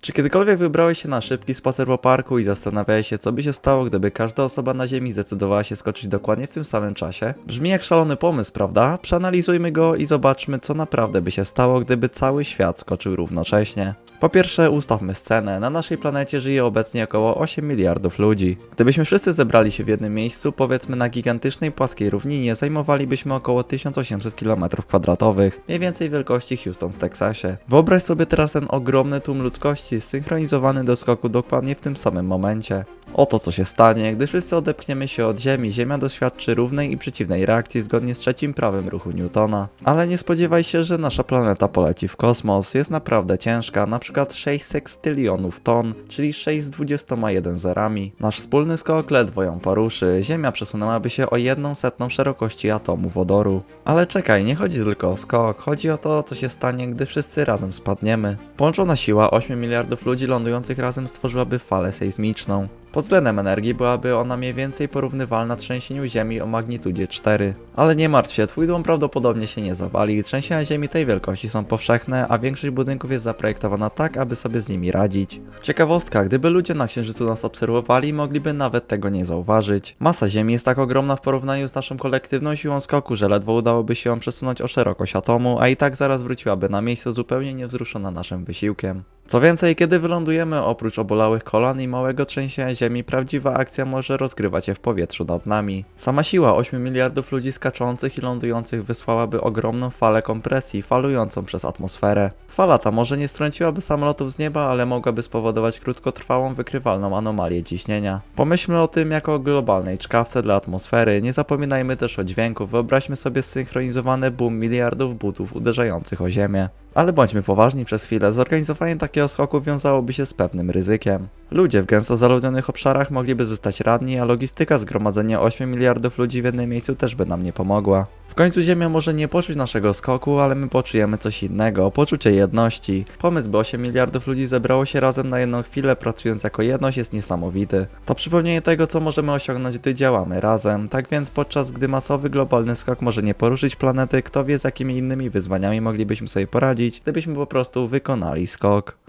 Czy kiedykolwiek wybrałeś się na szybki spacer po parku i zastanawiałeś się, co by się stało, gdyby każda osoba na Ziemi zdecydowała się skoczyć dokładnie w tym samym czasie? Brzmi jak szalony pomysł, prawda? Przeanalizujmy go i zobaczmy, co naprawdę by się stało, gdyby cały świat skoczył równocześnie. Po pierwsze, ustawmy scenę. Na naszej planecie żyje obecnie około 8 miliardów ludzi. Gdybyśmy wszyscy zebrali się w jednym miejscu, powiedzmy na gigantycznej płaskiej równinie, zajmowalibyśmy około 1800 km2, mniej więcej wielkości Houston w Teksasie. Wyobraź sobie teraz ten ogromny tłum ludzkości, zsynchronizowany do skoku dokładnie w tym samym momencie. Oto co się stanie, gdy wszyscy odepchniemy się od Ziemi, Ziemia doświadczy równej i przeciwnej reakcji zgodnie z trzecim prawem ruchu Newtona. Ale nie spodziewaj się, że nasza planeta poleci w kosmos. Jest naprawdę ciężka, przykład 6 sekstylionów ton, czyli 6 z 21 zerami. Nasz wspólny skok ledwo ją poruszy, Ziemia przesunęłaby się o jedną setną szerokości atomu wodoru. Ale czekaj, nie chodzi tylko o skok, chodzi o to, co się stanie, gdy wszyscy razem spadniemy. Połączona siła 8 miliardów ludzi lądujących razem stworzyłaby falę sejsmiczną. Pod względem energii byłaby ona mniej więcej porównywalna trzęsieniu Ziemi o magnitudzie 4. Ale nie martw się, twój dom prawdopodobnie się nie zawali. Trzęsienia Ziemi tej wielkości są powszechne, a większość budynków jest zaprojektowana tak, aby sobie z nimi radzić. Ciekawostka, gdyby ludzie na Księżycu nas obserwowali, mogliby nawet tego nie zauważyć. Masa Ziemi jest tak ogromna w porównaniu z naszą kolektywną siłą skoku, że ledwo udałoby się ją przesunąć o szerokość atomu, a i tak zaraz wróciłaby na miejsce zupełnie niewzruszona naszym wysiłkiem. Co więcej, kiedy wylądujemy, oprócz obolałych kolan i małego trzęsienia ziemi, prawdziwa akcja może rozgrywać się w powietrzu nad nami. Sama siła 8 miliardów ludzi skaczących i lądujących wysłałaby ogromną falę kompresji, falującą przez atmosferę. Fala ta może nie strąciłaby samolotów z nieba, ale mogłaby spowodować krótkotrwałą, wykrywalną anomalię ciśnienia. Pomyślmy o tym jako o globalnej czkawce dla atmosfery, nie zapominajmy też o dźwięku, wyobraźmy sobie zsynchronizowany boom miliardów butów uderzających o ziemię. Ale bądźmy poważni przez chwilę, zorganizowanie takiego skoku wiązałoby się z pewnym ryzykiem. Ludzie w gęsto zaludnionych obszarach mogliby zostać ranni, a logistyka zgromadzenia 8 miliardów ludzi w jednym miejscu też by nam nie pomogła. W końcu Ziemia może nie poczuć naszego skoku, ale my poczujemy coś innego, poczucie jedności. Pomysł, by 8 miliardów ludzi zebrało się razem na jedną chwilę, pracując jako jedność, jest niesamowity. To przypomnienie tego, co możemy osiągnąć, gdy działamy razem. Tak więc, podczas gdy masowy globalny skok może nie poruszyć planety, kto wie z jakimi innymi wyzwaniami moglibyśmy sobie poradzić, gdybyśmy po prostu wykonali skok.